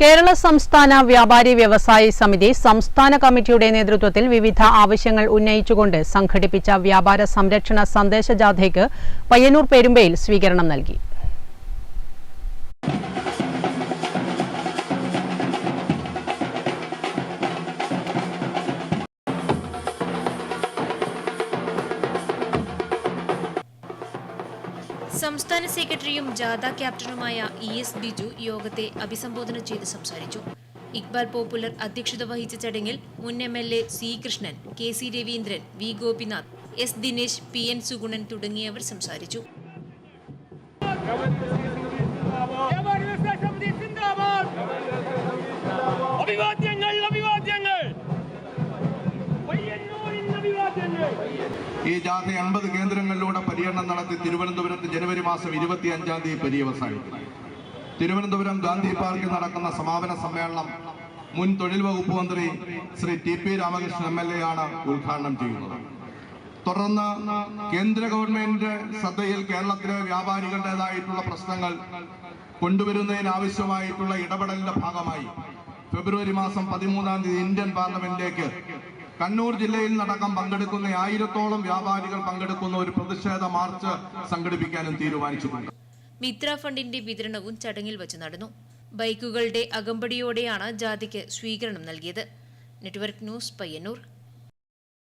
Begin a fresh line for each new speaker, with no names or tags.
കേരള സംസ്ഥാന വ്യാപാരി വ്യവസായി സമിതി സംസ്ഥാന കമ്മിറ്റിയുടെ നേതൃത്വത്തിൽ വിവിധ ആവശ്യങ്ങൾ ഉന്നയിച്ചുകൊണ്ട് സംഘടിപ്പിച്ച വ്യാപാര സംരക്ഷണ സന്ദേശ ജാഥയ്ക്ക് പയ്യന്നൂർ പെരുമ്പയിൽ സ്വീകരണം നൽകി.
സംസ്ഥാന സെക്രട്ടറിയും ജാഥ ക്യാപ്റ്റനുമായ ഇ എസ് ബിജു യോഗത്തെ അഭിസംബോധന ചെയ്ത് സംസാരിച്ചു. ഇക്ബാൽ പോപ്പുലർ അധ്യക്ഷത വഹിച്ച ചടങ്ങിൽ മുൻ M L A C Krishnan K C Raveendran V Gopinath S Dinesh P N Sugunan തുടങ്ങിയവർ സംസാരിച്ചു.
ഈ ജാഥ അൻപത് കേന്ദ്രങ്ങളിലൂടെ പര്യടനം നടത്തി തിരുവനന്തപുരത്ത് ജനുവരി മാസം ഇരുപത്തി അഞ്ചാം തീയതി പര്യവസാനിക്കും തിരുവനന്തപുരം ഗാന്ധി പാർക്കിൽ നടക്കുന്ന സമാപന സമ്മേളനം മുൻ തൊഴിൽ വകുപ്പ് മന്ത്രി Shri T P Ramakrishnan M L A ആണ് ഉദ്ഘാടനം ചെയ്യുന്നത്. തുടർന്ന് കേന്ദ്ര ഗവൺമെന്റിന്റെ ശ്രദ്ധയിൽ കേരളത്തിലെ വ്യാപാരികളുടേതായിട്ടുള്ള പ്രശ്നങ്ങൾ കൊണ്ടുവരുന്നതിനാവശ്യമായിട്ടുള്ള ഇടപെടലിന്റെ ഭാഗമായി ഫെബ്രുവരി മാസം പതിമൂന്നാം തീയതി ഇന്ത്യൻ പാർലമെന്റിലേക്ക് കണ്ണൂർ ജില്ലയിൽ നടക്കം പങ്കെടുക്കുന്ന ആയിരത്തോളം വ്യാപാരികൾ പങ്കെടുക്കുന്ന ഒരു പ്രതിഷേധ മാർച്ച് സംഘടിപ്പിക്കാനും തീരുമാനിച്ചിട്ടുണ്ട്.
മിത്ര ഫണ്ടിന്റെ വിതരണവും ചടങ്ങിൽ വച്ച് നടന്നു. ബൈക്കുകളുടെ അകമ്പടിയോടെയാണ് ജാതിക്ക് സ്വീകരണം നൽകിയത്. Network news Payyanur.